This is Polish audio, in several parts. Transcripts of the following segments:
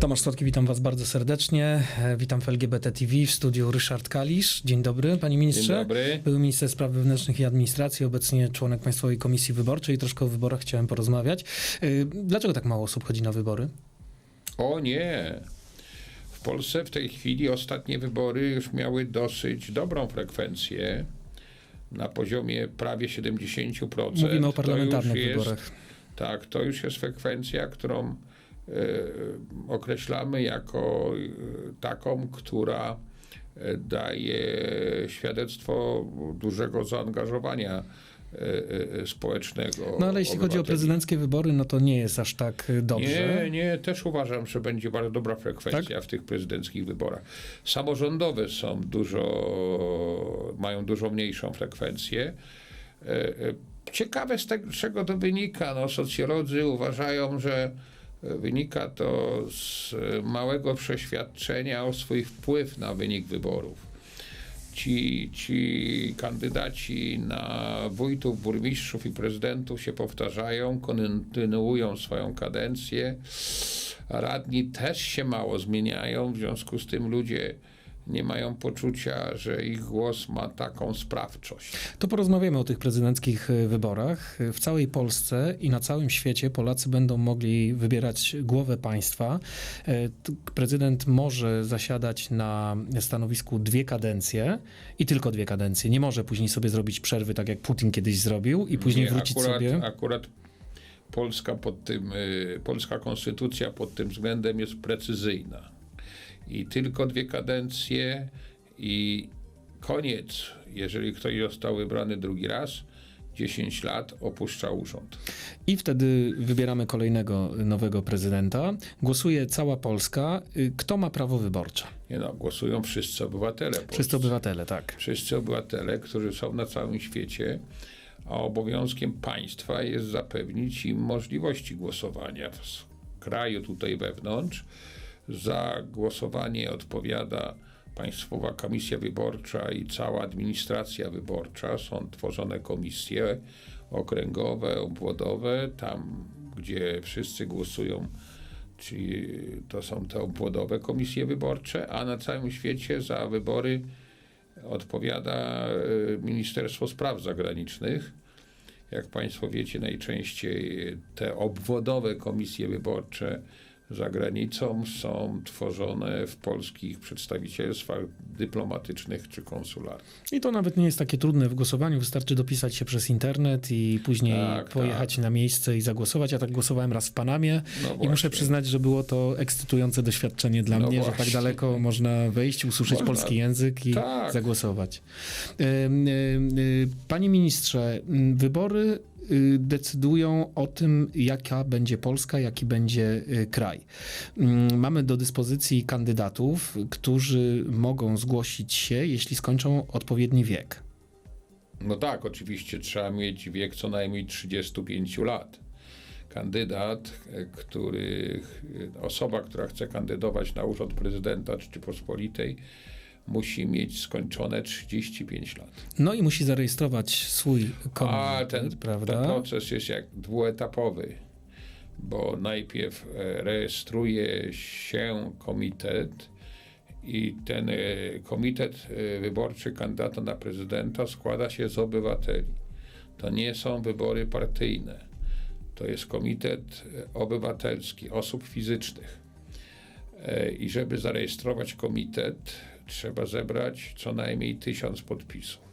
Tomasz Słodki, witam Was bardzo serdecznie. E, Witam w LGBT TV w studiu Ryszard Kalisz. Dzień dobry, Panie Ministrze. Dzień dobry. Były minister spraw wewnętrznych i administracji, obecnie członek Państwowej Komisji Wyborczej. Troszkę o wyborach chciałem porozmawiać. E, Dlaczego tak mało osób chodzi na wybory? O nie. W Polsce w tej chwili ostatnie wybory już miały dosyć dobrą frekwencję na poziomie prawie 70%. Mówimy o parlamentarnych już jest- wyborach. Tak, to już jest frekwencja, którą określamy jako e, taką, która e, daje świadectwo dużego zaangażowania e, e, społecznego. No ale jeśli chodzi o prezydenckie wybory, no to nie jest aż tak e, dobrze. Nie, nie, też uważam, że będzie bardzo dobra frekwencja w tych prezydenckich wyborach. Samorządowe są dużo, mają dużo mniejszą frekwencję. E, e, Ciekawe z tego, czego to wynika. No, socjolodzy uważają, że e, wynika to z małego przeświadczenia o swój wpływ na wynik wyborów. Ci, ci kandydaci na wójtów, burmistrzów i prezydentów się powtarzają, kontynuują swoją kadencję. Radni też się mało zmieniają, w związku z tym ludzie nie mają poczucia, że ich głos ma taką sprawczość. To porozmawiamy o tych prezydenckich e, wyborach. W całej Polsce i na całym świecie Polacy będą mogli wybierać głowę państwa. E, Prezydent może zasiadać na stanowisku dwie kadencje i tylko dwie kadencje. Nie może później sobie zrobić przerwy, tak jak Putin kiedyś zrobił, i później Nie, wrócić akurat, sobie. Akurat Polska pod tym, y, polska konstytucja pod tym względem jest precyzyjna. I tylko dwie kadencje i koniec. Jeżeli ktoś został wybrany drugi raz, 10 lat opuszcza urząd. I wtedy wybieramy kolejnego nowego prezydenta. Głosuje cała Polska. Kto ma prawo wyborcze? Nie no, głosują wszyscy obywatele. polscy. Wszyscy obywatele, tak. wszyscy obywatele, którzy są na całym świecie, a obowiązkiem państwa jest zapewnić im możliwości głosowania w kraju tutaj wewnątrz. Za głosowanie odpowiada Państwowa Komisja Wyborcza i cała administracja wyborcza. Są tworzone komisje okręgowe, obwodowe, tam gdzie wszyscy głosują czyli to są te obwodowe komisje wyborcze, a na całym świecie za wybory odpowiada e, Ministerstwo Spraw Zagranicznych. Jak Państwo wiecie, najczęściej te obwodowe komisje wyborcze za granicą są tworzone w polskich przedstawicielstwach dyplomatycznych czy konsularnych. I to nawet nie jest takie trudne w głosowaniu. Wystarczy dopisać się przez internet i później Tak, pojechać na miejsce i zagłosować. Ja tak głosowałem raz w Panamie No i muszę właśnie. przyznać, że było to ekscytujące doświadczenie dla No mnie, że tak właśnie. daleko można wejść, usłyszeć Można. polski język i Tak. zagłosować. Y, Panie ministrze, wybory decydują o tym, jaka będzie Polska, jaki będzie y, kraj. Ym, Mamy do dyspozycji kandydatów, którzy mogą zgłosić się, jeśli skończą odpowiedni wiek. No tak, oczywiście trzeba mieć wiek co najmniej 35 lat. Kandydat, e, który, e, osoba, która chce kandydować na urząd prezydenta Rzeczypospolitej, musi mieć skończone 35 lat. No i musi zarejestrować swój komitet, A ten, prawda? ten proces jest jak dwuetapowy, bo najpierw e, rejestruje się komitet i ten e, komitet e, wyborczy kandydata na prezydenta składa się z obywateli. To nie są wybory partyjne. To jest komitet obywatelski, osób fizycznych. I żeby zarejestrować komitet, trzeba zebrać co najmniej tysiąc podpisów.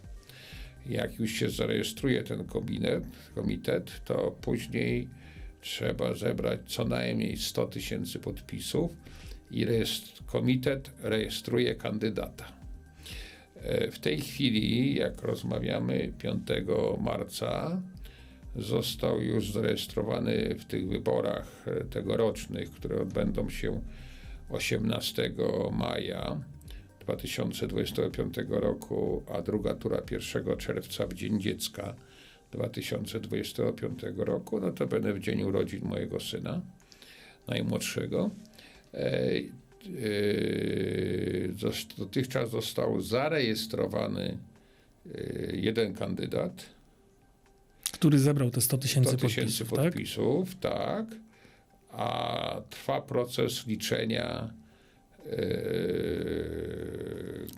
Jak już się zarejestruje ten komitet, komitet to później trzeba zebrać co najmniej 100 tysięcy podpisów i rejestr, komitet rejestruje kandydata. E, W tej chwili, jak rozmawiamy 5 marca, został już zarejestrowany w tych wyborach e, tegorocznych, które odbędą się 18 maja 2025 roku, a druga tura 1 czerwca w Dzień Dziecka 2025 roku, no to będę w dzień urodzin mojego syna, najmłodszego. E, e, dotychczas został zarejestrowany e, jeden kandydat, Który zebrał te 100 tysięcy 100 tysięcy podpisów, tak? podpisów, tak. A trwa proces liczenia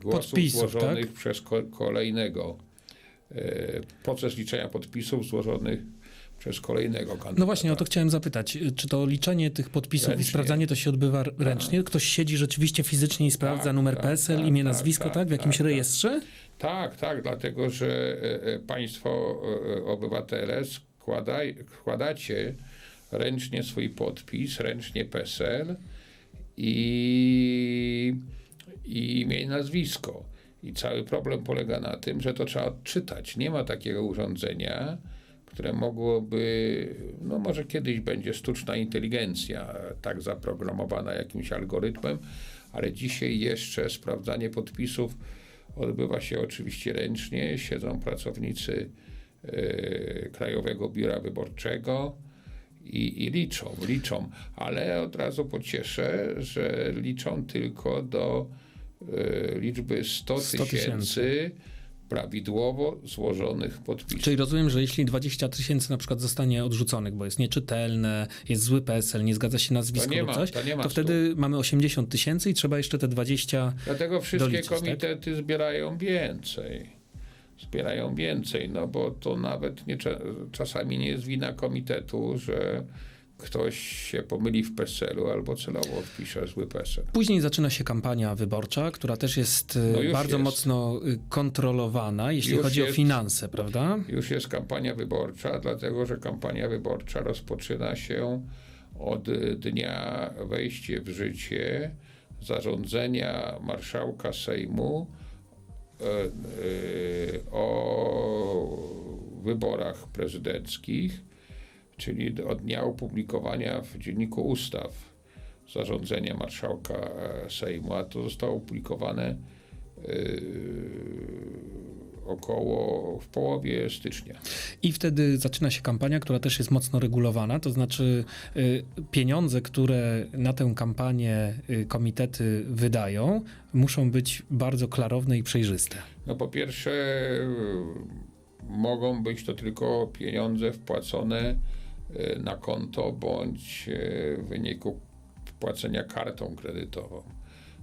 głosów Podpisów, złożonych tak? przez ko- kolejnego. e, Proces liczenia podpisów złożonych przez kolejnego kandydata. No właśnie, o to chciałem zapytać. Czy to liczenie tych podpisów Ręcznie. i sprawdzanie to się odbywa r- ręcznie? Ktoś siedzi rzeczywiście fizycznie i sprawdza Tak, numer tak, PESEL, tak, imię, tak, nazwisko, tak? tak, W jakimś tak, tak. rejestrze? Tak, tak, dlatego że e, e, państwo obywatele składaj, składacie ręcznie swój podpis, ręcznie PESEL i, i imię i nazwisko. I cały problem polega na tym, że to trzeba odczytać. Nie ma takiego urządzenia, które mogłoby, no może kiedyś będzie sztuczna inteligencja tak zaprogramowana jakimś algorytmem, ale dzisiaj jeszcze sprawdzanie podpisów odbywa się oczywiście ręcznie. Siedzą pracownicy e, Krajowego Biura Wyborczego i, i liczą, liczą, ale od razu pocieszę, że liczą tylko do liczby 100 100 tysięcy. prawidłowo złożonych podpisów. Czyli rozumiem, że jeśli 20 tysięcy na przykład zostanie odrzuconych, bo jest nieczytelne, jest zły PESEL, nie zgadza się nazwisko To lub coś, to ma to stu. wtedy mamy 80 tysięcy i trzeba jeszcze te 20... Dlatego wszystkie doliczyć, tak? komitety zbierają więcej. Zbierają więcej, no bo to nawet nie, cza- czasami nie jest wina komitetu, że ktoś się pomyli w PESEL-u albo celowo wpisze zły PESEL. Później zaczyna się kampania wyborcza, która też jest e, No bardzo jest. mocno y, kontrolowana, jeśli Już chodzi o jest. finanse, prawda? Już jest kampania wyborcza, dlatego że kampania wyborcza rozpoczyna się od y, dnia wejścia w życie zarządzenia marszałka Sejmu e, e, o wyborach prezydenckich, czyli od dnia opublikowania w Dzienniku Ustaw zarządzenia marszałka e, Sejmu, a to zostało opublikowane e, około w połowie stycznia. I wtedy zaczyna się kampania, która też jest mocno regulowana, to znaczy y, pieniądze, które na tę kampanię komitety wydają, muszą być bardzo klarowne i przejrzyste. No po pierwsze mogą być to tylko pieniądze wpłacone na konto bądź y, w wyniku wpłacenia kartą kredytową.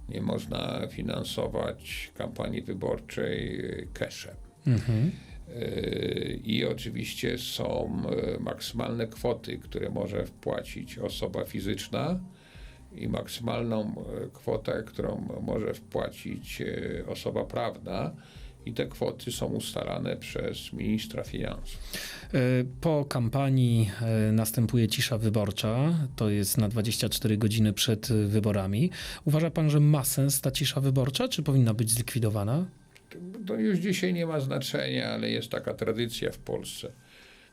Nie można finansować kampanii wyborczej y, cashem. Mhm. I oczywiście są maksymalne kwoty, które może wpłacić osoba fizyczna i maksymalną kwotę, którą może wpłacić osoba prawna. I te kwoty są ustalane przez ministra finansów. Y, Po kampanii y, następuje cisza wyborcza, to jest na 24 godziny przed y, wyborami. Uważa pan, że ma sens ta cisza wyborcza, czy powinna być zlikwidowana? To już dzisiaj nie ma znaczenia, ale jest taka tradycja w Polsce.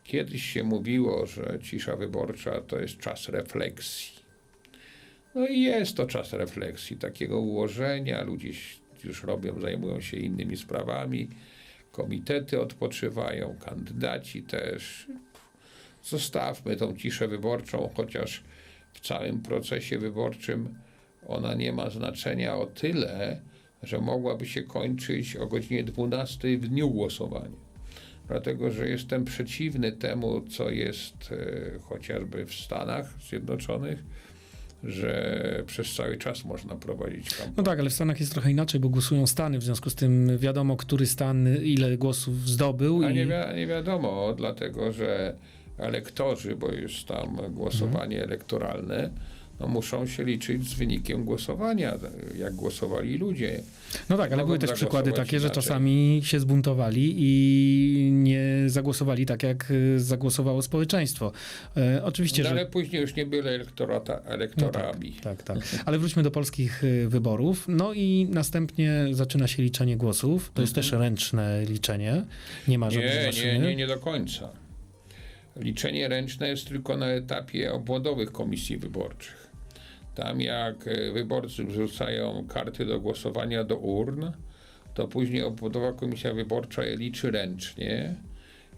Kiedyś się mówiło, że cisza wyborcza to jest czas refleksji. No i jest to czas refleksji, takiego ułożenia. Ludzie już robią, zajmują się innymi sprawami. Komitety odpoczywają, kandydaci też. Zostawmy tą ciszę wyborczą, chociaż w całym procesie wyborczym ona nie ma znaczenia o tyle, że mogłaby się kończyć o godzinie 12 w dniu głosowania. Dlatego, że jestem przeciwny temu, co jest e, chociażby w Stanach Zjednoczonych, że przez cały czas można prowadzić kampanię. No tak, ale w Stanach jest trochę inaczej, bo głosują Stany, w związku z tym wiadomo, który stan ile głosów zdobył. A i... nie, wi- nie wiadomo, dlatego że elektorzy, bo jest tam głosowanie elektoralne, no muszą się liczyć z wynikiem głosowania, jak głosowali ludzie. No tak, ale Mogą były też przykłady takie, że inaczej. czasami się zbuntowali i nie zagłosowali tak, jak zagłosowało społeczeństwo. E, oczywiście, No, że... ale później już nie byli elektorata, elektorami. Tak, tak. Ale wróćmy do polskich y, wyborów. No i następnie zaczyna się liczenie głosów. To jest też ręczne liczenie. Nie ma żadnych Mhm. Nie, nie, maszyny. nie, nie do końca. Liczenie ręczne jest tylko na etapie obwodowych komisji wyborczych. Tam jak e, wyborcy wrzucają karty do głosowania do urn, to później obwodowa komisja wyborcza je liczy ręcznie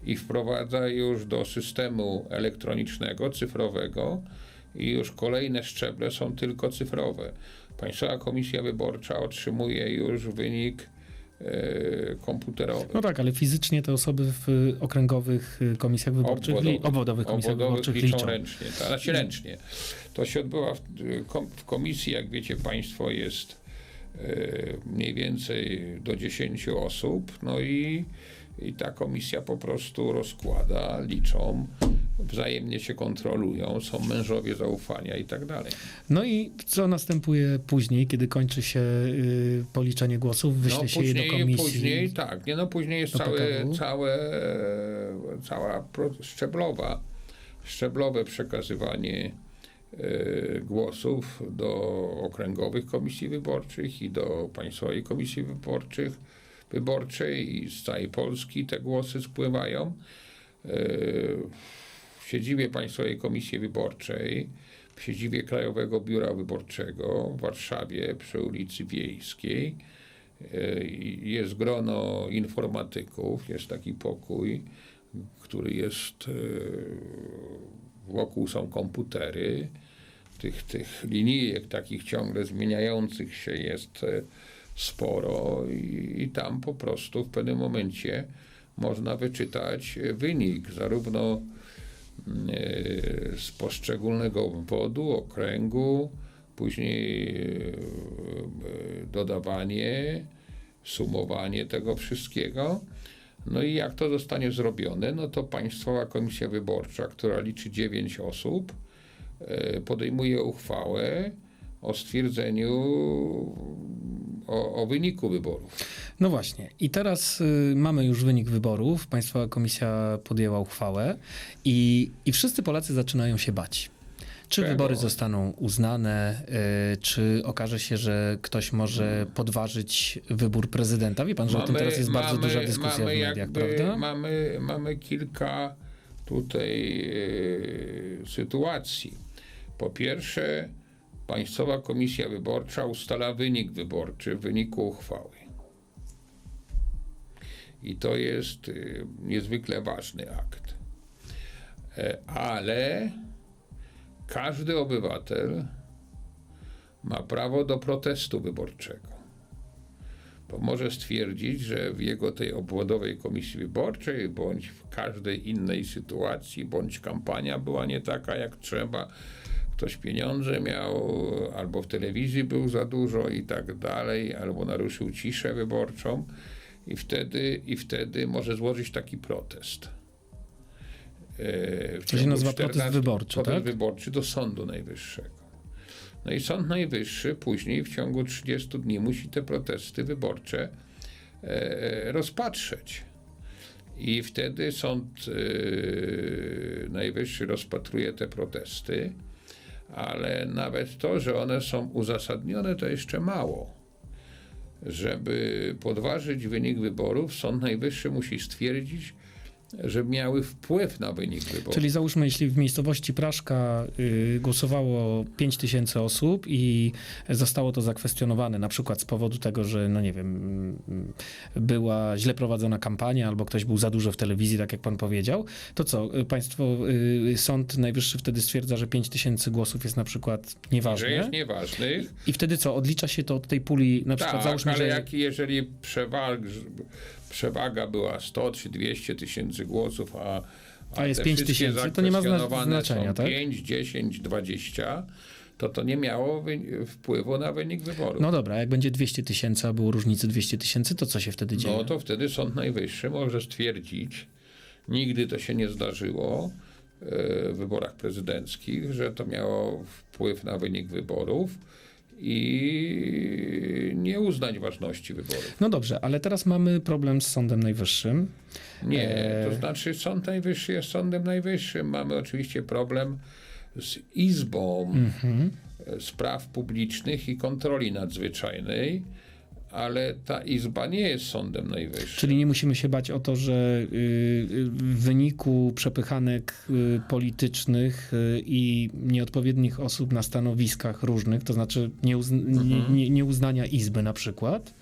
i wprowadza już do systemu elektronicznego, cyfrowego i już kolejne szczeble są tylko cyfrowe. Państwowa Komisja Wyborcza otrzymuje już wynik komputerowych. No tak, ale fizycznie te osoby w okręgowych y, komisjach wyborczych, li, obwodowych komisjach obwodowych wyborczych liczą liczą. ręcznie. To znaczy ręcznie. To się odbywa w, w komisji, jak wiecie Państwo, jest e, mniej więcej do 10 osób, no i, i ta komisja po prostu rozkłada, liczą, wzajemnie się kontrolują, są mężowie zaufania i tak dalej. No i co następuje później, kiedy kończy się y, policzenie głosów, wyśle no, się je do komisji? Później tak, nie no później jest całe, cała szczeblowa, szczeblowe przekazywanie e, głosów do okręgowych komisji wyborczych i do Państwowej Komisji Wyborczych, Wyborczej i z całej Polski te głosy spływają. E, W siedzibie Państwowej Komisji Wyborczej, w siedzibie Krajowego Biura Wyborczego w Warszawie przy ulicy Wiejskiej e, jest grono informatyków, jest taki pokój, który jest, e, wokół są komputery, tych, tych linijek takich ciągle zmieniających się jest sporo i, i tam po prostu w pewnym momencie można wyczytać wynik zarówno mm, e, z poszczególnego obwodu, okręgu, później e, dodawanie, sumowanie tego wszystkiego. No i jak to zostanie zrobione, no to Państwowa Komisja Wyborcza, która liczy 9 osób, e, podejmuje uchwałę o stwierdzeniu o, o wyniku wyborów. No właśnie. I teraz y, mamy już wynik wyborów. Państwowa komisja podjęła uchwałę i, i wszyscy Polacy zaczynają się bać. Czy Czego? wybory zostaną uznane, y, czy okaże się, że ktoś może podważyć wybór prezydenta? Wie pan, że o tym teraz jest bardzo duża dyskusja w mamy mediach, jakby- prawda? Mamy, mamy kilka tutaj e, sytuacji. Po pierwsze, Państwowa Komisja Wyborcza ustala wynik wyborczy w wyniku uchwały. I to jest e, niezwykle ważny akt. E, Ale każdy obywatel ma prawo do protestu wyborczego bo może stwierdzić, że w jego tej obwodowej komisji wyborczej, bądź w każdej innej sytuacji, bądź kampania była nie taka jak trzeba, ktoś pieniądze miał, albo w telewizji był za dużo i tak dalej, albo naruszył ciszę wyborczą i wtedy, i wtedy może złożyć taki protest. W To się nazywa protest 14 wyborczy, protest tak? wyborczy do Sądu Najwyższego. No i Sąd Najwyższy później w ciągu 30 dni musi te protesty wyborcze e, rozpatrzeć. I wtedy Sąd e, Najwyższy rozpatruje te protesty, ale nawet to, że one są uzasadnione, to jeszcze mało. Żeby podważyć wynik wyborów, Sąd Najwyższy musi stwierdzić, że miały wpływ na wynik wyborów. Czyli załóżmy, jeśli w miejscowości Praszka y, głosowało 5 tysięcy osób i zostało to zakwestionowane, na przykład z powodu tego, że, no nie wiem, mm, była źle prowadzona kampania albo ktoś był za dużo w telewizji, tak jak pan powiedział, to co, y, państwo, y, Sąd Najwyższy wtedy stwierdza, że 5 tysięcy głosów jest na przykład że nieważne jest nieważnych. i wtedy co, odlicza się to od tej puli, na przykład Tak, załóżmy, ale że... jak, jeżeli przewag, przewaga była 100 czy 200 tysięcy głosów, a, A jest te 5 wszystkie tysięcy, to nie ma znaczenia, tak? 5, 10, 20, to to nie miało wpływu na wynik wyborów. No dobra, jak będzie 200 tysięcy, a było różnicy 200 tysięcy, to co się wtedy dzieje? No to wtedy Sąd Najwyższy może stwierdzić, nigdy to się nie zdarzyło e, w wyborach prezydenckich, że to miało wpływ na wynik wyborów i nie uznać ważności wyborów. No dobrze, ale teraz mamy problem z Sądem Najwyższym. Nie, E, to znaczy Sąd Najwyższy jest Sądem Najwyższym. Mamy oczywiście problem z Izbą Mhm. Spraw Publicznych i Kontroli Nadzwyczajnej, ale ta Izba nie jest Sądem Najwyższym. Czyli nie musimy się bać o to, że y, y, w wyniku przepychanek y, politycznych i nieodpowiednich osób na stanowiskach różnych, to znaczy nieuzn- nie, Mhm. nieuznania izby na przykład,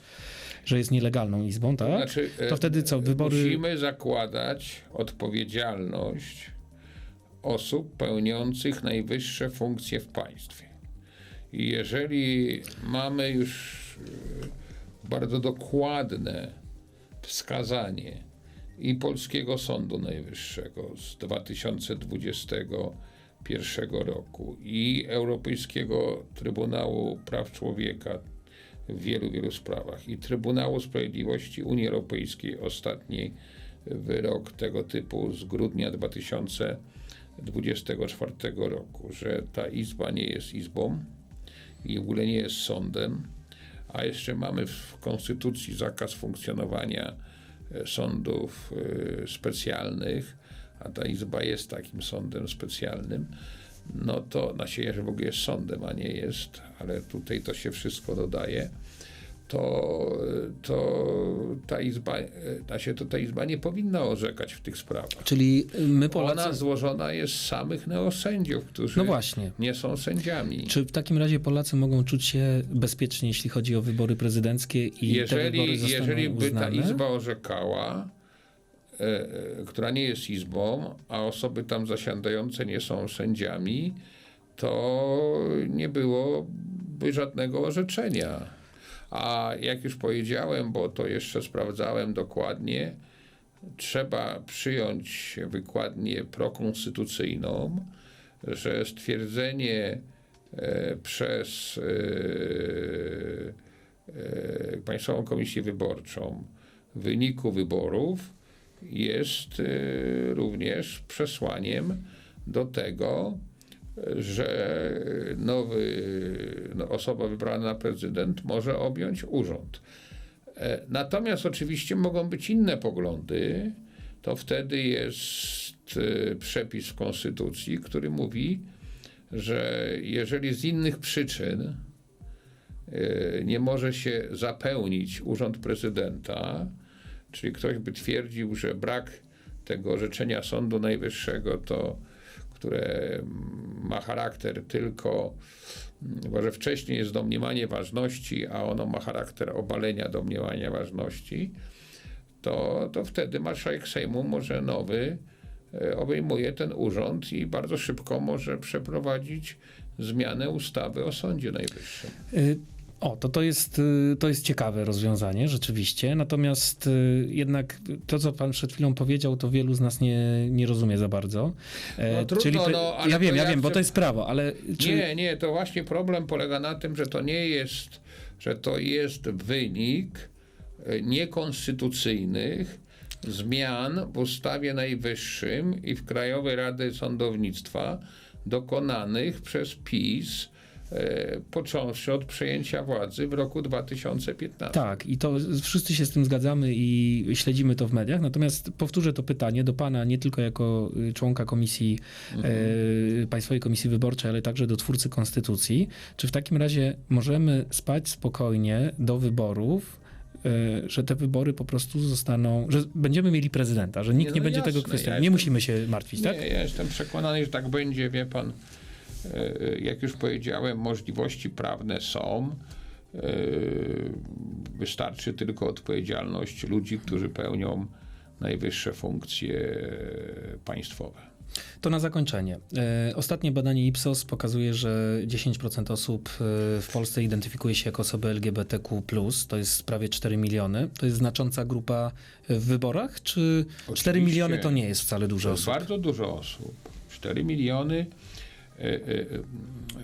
że jest nielegalną izbą, tak? Znaczy, To wtedy co, wybory... Musimy zakładać odpowiedzialność osób pełniących najwyższe funkcje w państwie. I jeżeli mamy już bardzo dokładne wskazanie i Polskiego Sądu Najwyższego z 2021 roku i Europejskiego Trybunału Praw Człowieka w wielu, wielu sprawach i Trybunału Sprawiedliwości Unii Europejskiej ostatni wyrok tego typu z grudnia 2024 roku, że ta izba nie jest izbą i w ogóle nie jest sądem, a jeszcze mamy w Konstytucji zakaz funkcjonowania e, sądów e, specjalnych, a ta izba jest takim sądem specjalnym, no to na się, że w ogóle jest sądem, a nie jest, ale tutaj to się wszystko dodaje, to, to ta izba, znaczy, to ta izba nie powinna orzekać w tych sprawach. Czyli my Polacy... Ona złożona jest z samych neosędziów, którzy No właśnie. nie są sędziami. Czy w takim razie Polacy mogą czuć się bezpiecznie, jeśli chodzi o wybory prezydenckie i te wybory jeżeli, jeżeli by ta uznane? izba orzekała, e, e, która nie jest izbą, a osoby tam zasiadające nie są sędziami, to nie byłoby żadnego orzeczenia. A jak już powiedziałem, bo to jeszcze sprawdzałem dokładnie, trzeba przyjąć wykładnię prokonstytucyjną, że stwierdzenie e, przez e, e, Państwową Komisję Wyborczą wyniku wyborów jest również przesłaniem do tego, że nowy, no, osoba wybrana na prezydent może objąć urząd. E, Natomiast oczywiście mogą być inne poglądy. To wtedy jest e, przepis w Konstytucji, który mówi, że jeżeli z innych przyczyn e, nie może się zapełnić urząd prezydenta, czyli ktoś by twierdził, że brak tego orzeczenia Sądu Najwyższego to które ma charakter tylko, bo że wcześniej jest domniemanie ważności, a ono ma charakter obalenia domniemania ważności, to, to wtedy marszałek Sejmu może nowy e, obejmuje ten urząd i bardzo szybko może przeprowadzić zmianę ustawy o Sądzie Najwyższym. Y, O, to, to, jest, y, to jest ciekawe rozwiązanie, rzeczywiście. Natomiast y, jednak to, co pan przed chwilą powiedział, to wielu z nas nie, nie rozumie za bardzo. E, No trudno, pe- no, ja wiem, ja ja wiem, bo to jest prawo, ale czy, Nie, nie, to właśnie problem polega na tym, że to nie jest, że to jest wynik e, niekonstytucyjnych zmian w ustawie najwyższym i w Krajowej Rady Sądownictwa dokonanych przez PiS począwszy od przejęcia władzy w roku 2015. Tak, i to wszyscy się z tym zgadzamy i śledzimy to w mediach. Natomiast powtórzę to pytanie do pana nie tylko jako y, członka komisji, e, Państwowej Komisji Wyborczej, ale także do twórcy konstytucji. Czy w takim razie możemy spać spokojnie do wyborów, e, że te wybory po prostu zostaną, że będziemy mieli prezydenta, że nikt Nie, nie, no będzie tego jasne, kwestionował. ja nie musimy się martwić, tak? Nie, ja jestem przekonany, że tak będzie, wie pan. E, Jak już powiedziałem, możliwości prawne są. E, Wystarczy tylko odpowiedzialność ludzi, którzy pełnią najwyższe funkcje państwowe. To na zakończenie. E, Ostatnie badanie Ipsos pokazuje, że 10% osób w Polsce identyfikuje się jako osoby LGBTQ+, to jest prawie 4 miliony. To jest znacząca grupa w wyborach, czy 4 Oczywiście. miliony to nie jest wcale dużo osób? bardzo dużo osób. 4 miliony. E, e,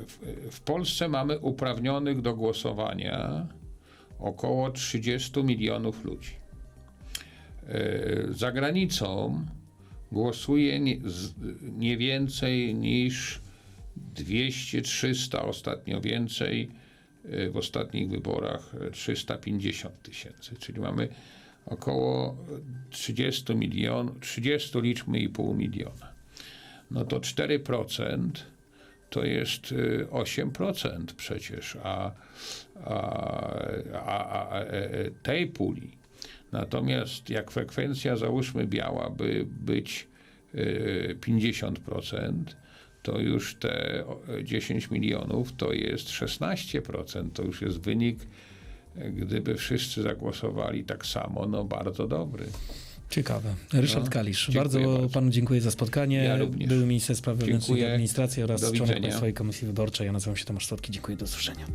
W, w Polsce mamy uprawnionych do głosowania około 30 milionów ludzi. Za granicą głosuje nie, więcej niż 200-300, ostatnio więcej, w ostatnich wyborach e, 350 tysięcy, czyli mamy około 30 milionów, 30 liczmy i pół miliona. No to 4% to jest y, 8% przecież, a, a, a, a e, tej puli. Natomiast jak frekwencja, załóżmy, miałaby być y, 50%, to już te o, 10 milionów to jest 16%. To już jest wynik, e, gdyby wszyscy zagłosowali tak samo, no bardzo dobry. Ciekawe. Ryszard No, Kalisz, bardzo, bardzo. panu dziękuję za spotkanie. Ja również. Były minister spraw wewnętrznych i administracji oraz członek. Państwowej Komisji Wyborczej. Ja nazywam się Tomasz Słodki. Dziękuję, do usłyszenia.